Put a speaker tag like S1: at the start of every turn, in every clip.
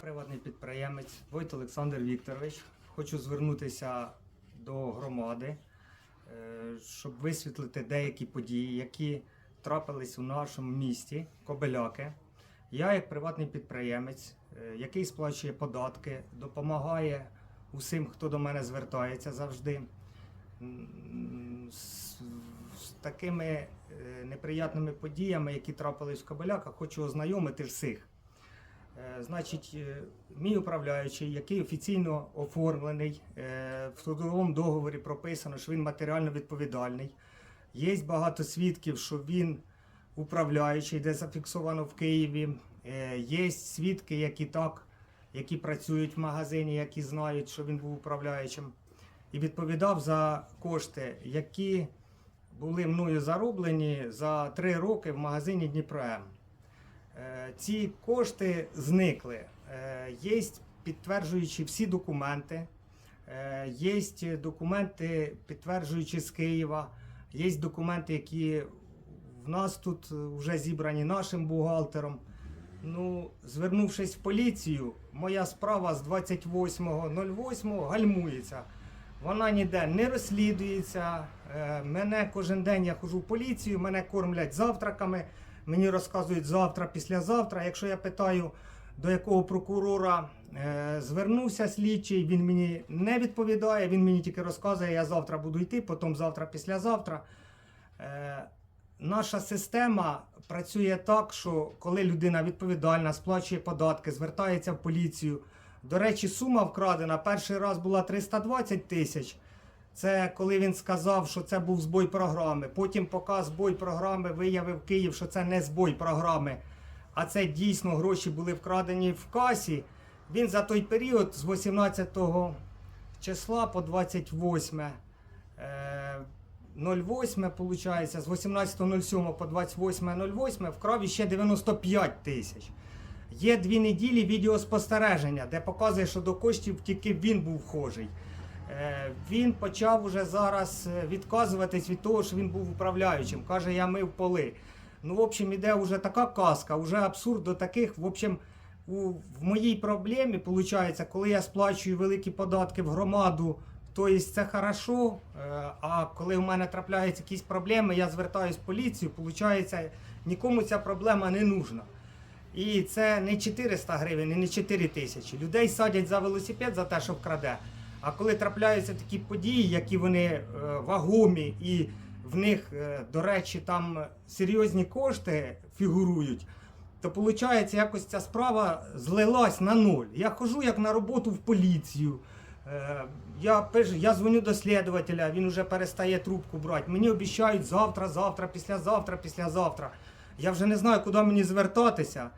S1: Приватний підприємець Войт Олександр Вікторович. Хочу звернутися до громади, е, щоб висвітлити деякі події, які трапились у нашому місті Кобеляки. Я, як приватний підприємець, е, який сплачує податки, допомагає усім, хто до мене звертається завжди. З, такими е, неприятними подіями, які трапились в Кобеляках, хочу ознайомити всіх. Е, Значить, е, мій управляючий, який офіційно оформлений, в трудовому договорі прописано, що він матеріально відповідальний. Є багато свідків, що він управляючий, де зафіксовано в Києві. Є свідки, які так, які працюють в магазині, які знають, що він був управляючим. І відповідав за кошти, які були мною зароблені за три роки в магазині Дніпром. Е, Ці кошти зникли. Є підтверджуючи всі документи. Є документи, підтверджуючи з Києва. Є документи, які в нас тут вже зібрані нашим бухгалтером. Ну, звернувшись в поліцію, моя справа з 28.08 гальмується. Вона ніде не розслідується. Е, Мене кожен день я ходжу в поліцію, мене кормлять завтраками, мені розказують завтра, післязавтра. Якщо я питаю, до якого прокурора е, звернувся слідчий, він мені не відповідає, він мені тільки розказує, я завтра буду йти, потім завтра, післязавтра. Е, Наша система працює так, що коли людина відповідальна, сплачує податки, звертається в поліцію. До речі, сума вкрадена перший раз була 320 тисяч. Це коли він сказав, що це був збой програми. Потім, поки збой програми виявив Київ, що це не збой програми, а це дійсно гроші були вкрадені в касі. Він за той період з 18 числа по 28 е, 08, виходить, з 18.07 по 28.08 вкрав іще 95 тисяч. Є дві неділі відеоспостереження, де показує, що до коштів тільки він був вхожий. Е, Він почав уже зараз е, відказуватись від того, що він був управляючим. Каже, я мив поли. Ну, в общем, іде вже така казка, вже абсурд до таких. В общем, у, в моїй проблемі, виходить, коли я сплачую великі податки в громаду, то це хорошо. е, А коли в мене трапляються якісь проблеми, я звертаюсь в поліцію, виходить, нікому ця проблема не нужна. І це не 400 гривень, і не 4 тисячі. Людей садять за велосипед за те, що вкраде. А коли трапляються такі події, які вони е, вагомі, і в них, е, до речі, там серйозні кошти фігурують, то виходить, якось ця справа злилась на ноль. Я хожу як на роботу в поліцію. Е, Я, пиш- я дзвоню до слідувателя, він вже перестає трубку брати. Мені обіцяють завтра, завтра, післязавтра, післязавтра. Я вже не знаю, куди мені звертатися.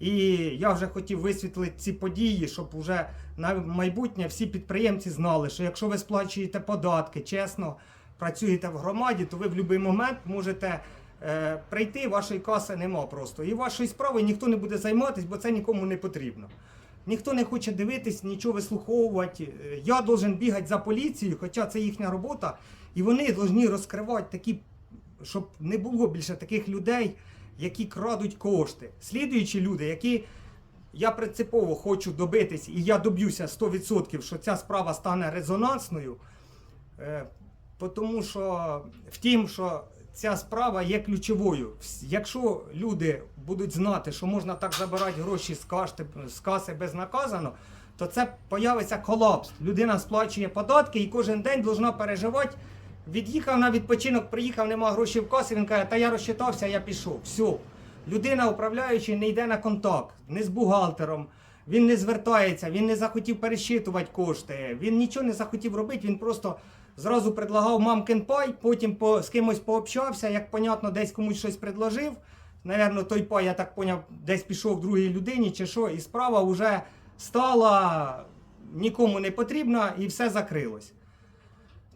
S1: І я вже хотів висвітлити ці події, щоб вже на майбутнє всі підприємці знали, що якщо ви сплачуєте податки, чесно працюєте в громаді, то ви в будь-який момент можете е, прийти, вашої каси нема просто. І вашою справою ніхто не буде займатися, бо це нікому не потрібно. Ніхто не хоче дивитись, нічого вислуховувати. Е, Я должен бігати за поліцією, хоча це їхня робота, і вони повинні розкривати такі, щоб не було більше таких людей, які крадуть кошти. Слідуючі люди, які я принципово хочу добитись, і я доб'юся 100%, що ця справа стане резонансною. Е, Тому що в тім, що ця справа є ключовою. Якщо люди будуть знати, що можна так забирати гроші з, кашти, з каси безнаказано, то це появиться колапс. Людина сплачує податки і кожен день повинна переживати. Від'їхав на відпочинок, приїхав, нема грошей в касі. Він каже, та я розчитався, я пішов. Все. Людина, управляючий, не йде на контакт, не з бухгалтером. Він не звертається, він не захотів пересчитувати кошти, він нічого не захотів робити, він просто зразу предлагав мамкин пай, потім по, з кимось пообщався, як понятно, десь комусь щось предложив. Навірно, той пай, я так поняв, десь пішов другій людині чи що, і справа вже стала нікому не потрібна і все закрилось.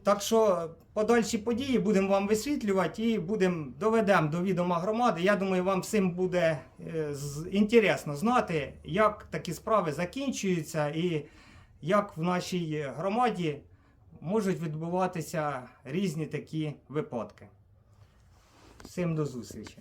S1: Так що подальші події будемо вам висвітлювати і будемо доведемо до відома громади. Я думаю, вам всім буде е, інтересно знати, як такі справи закінчуються і як в нашій громаді можуть відбуватися різні такі випадки. Всім до зустрічі.